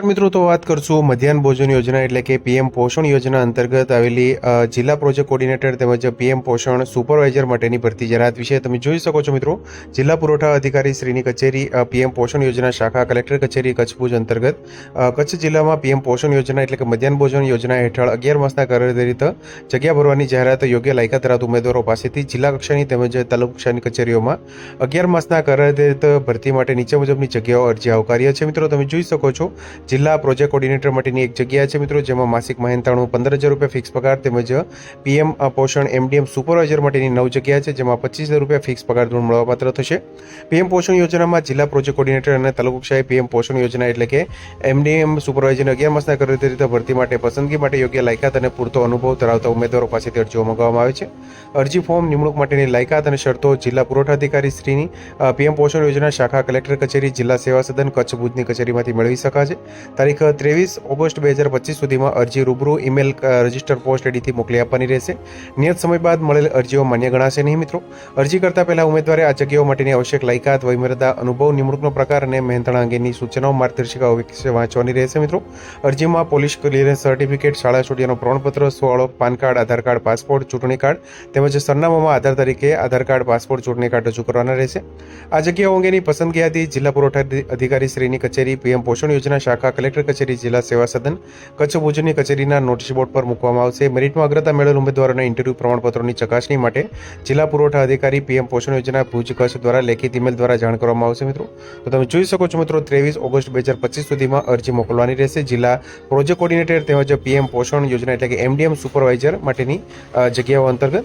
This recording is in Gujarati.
મિત્રો, તો વાત કરશું મધ્યાહન ભોજન યોજના એટલે કે પીએમ પોષણ યોજના અંતર્ગત આવેલી જિલ્લા પ્રોજેક્ટ કોર્ડિનેટર તેમજ પીએમ પોષણ સુપરવાઇઝર માટેની ભરતી જાહેરાત વિશે તમે જોઈ શકો છો મિત્રો. જિલ્લા પુરવઠા અધિકારી શ્રીની કચેરી પીએમ પોષણ યોજના શાખા, કલેક્ટર કચેરી, કચ્છ ભુજ અંતર્ગત. કચ્છ જિલ્લામાં પીએમ પોષણ યોજના એટલે કે મધ્યાહન ભોજન યોજના હેઠળ અગિયાર માસના કાર્યદરિત જગ્યા ભરવાની જાહેરાત યોગ્ય લાયકાત ધરાવતા ઉમેદવારો પાસેથી જિલ્લા કક્ષાની તેમજ તાલુકા કક્ષાની કચેરીઓમાં અગિયાર માસના કાર્યરત ભરતી માટે નીચે મુજબની જગ્યાઓ અરજી આવકાર્ય છે. મિત્રો, તમે જોઈ શકો છો જિલ્લા પ્રોજેક્ટ કોર્ડિનેટર માટેની એક જગ્યા છે મિત્રો, જેમાં માસિક મહેનતાણું પંદર હજાર રૂપિયા ફિક્સ પગાર તેમજ પીએમ પોષણ, એમડીએમ સુપરવાઇઝર માટેની નવ જગ્યા છે, જેમાં પચીસ હજાર રૂપિયા ફિક્સ પગાર ધોરણ મળવાપાત્ર થશે. પીએમ પોષણ યોજનામાં જિલ્લા પ્રોજેક્ટ કોર્ડિનેટર અને તાલુકા કક્ષાએ પીએમ પોષણ યોજના એટલે કે એમડીએમ સુપરવાઇઝર અગિયાર માસના રીતે ભરતી માટે પસંદગી માટે યોગ્ય લાયકાત અને પૂરતો અનુભવ ધરાવતા ઉમેદવારો પાસેથી અરજીઓ મંગાવવામાં આવે છે. અરજી ફોર્મ નિમણૂક માટેની લાયકાત અને શરતો જિલ્લા પુરવઠા અધિકારી શ્રીની પીએમ પોષણ યોજના શાખા કલેક્ટર કચેરી, જિલ્લા સેવા સદન, કચ્છ ભુજની કચેરીમાંથી મેળવી શકાશે. તારીખ ત્રેવીસ ઓગસ્ટ બે હજાર પચીસ સુધીમાં અરજી રૂબરૂ ઈમેલ રજિસ્ટર પોસ્ટ આઈડીથી મોકલી આપવાની રહેશે. નિયત સમય બાદ મળેલ અરજીઓ માન્ય ગણાશે નહીં, મિત્રો. અરજી કરતા પહેલા ઉમેદવારે આ જગ્યાઓ માટેની આવશ્યક લાયકાત, વયમર્યાદા, અનુભવ, નિમણૂકનો પ્રકાર અને મહેનતાણા અંગેની સૂચનાઓ માર્ગદર્શિકાઓ વિશે વાંચવાની રહેશે, મિત્રો. અરજીમાં પોલીસ ક્લિયરન્સ સર્ટિફિકેટ, શાળા છોડીયાનું પ્રમાણપત્ર સોળો PAN card, Aadhaar card, passport, ચૂંટણી કાર્ડ તેમજ સરનામામાં આધાર તરીકે આધાર કાર્ડ, પાસપોર્ટ, ચૂંટણી કાર્ડ રજૂ કરવાના રહેશે. આ જગ્યાઓ અંગેની પસંદગી યાદી જિલ્લા પુરવઠા અધિ- અધિકારી શ્રીની કચેરી પીએમ પોષણ યોજના શાખા કલેક્ટર કચેરી જિલ્લા સેવા સદન કચ્છ ભુજની કચેરીના નોટિસ બોર્ડ પર મૂકવામાં આવશે. મેરિટમાં અગ્રતા મેળવેલ ઉમેદવારોના ઇન્ટરવ્યૂ પ્રમાણપત્રોની ચકાસણી માટે જિલ્લા પુરવઠા અધિકારી પીએમ પોષણ યોજના ભુજ કચ્છ દ્વારા લેખિત ઇમેલ દ્વારા જાણ કરવામાં આવશે મિત્રો. તો તમે જોઈ શકો છો મિત્રો, ત્રેવીસ ઓગસ્ટ બે હજાર પચીસ સુધીમાં અરજી મોકલવાની રહેશે. જિલ્લા પ્રોજેક્ટ કોર્ડિનેટર તેમજ પીએમ પોષણ યોજના એટલે કે એમડીએમ સુપરવાઇઝર માટેની જગ્યાઓ અંતર્ગત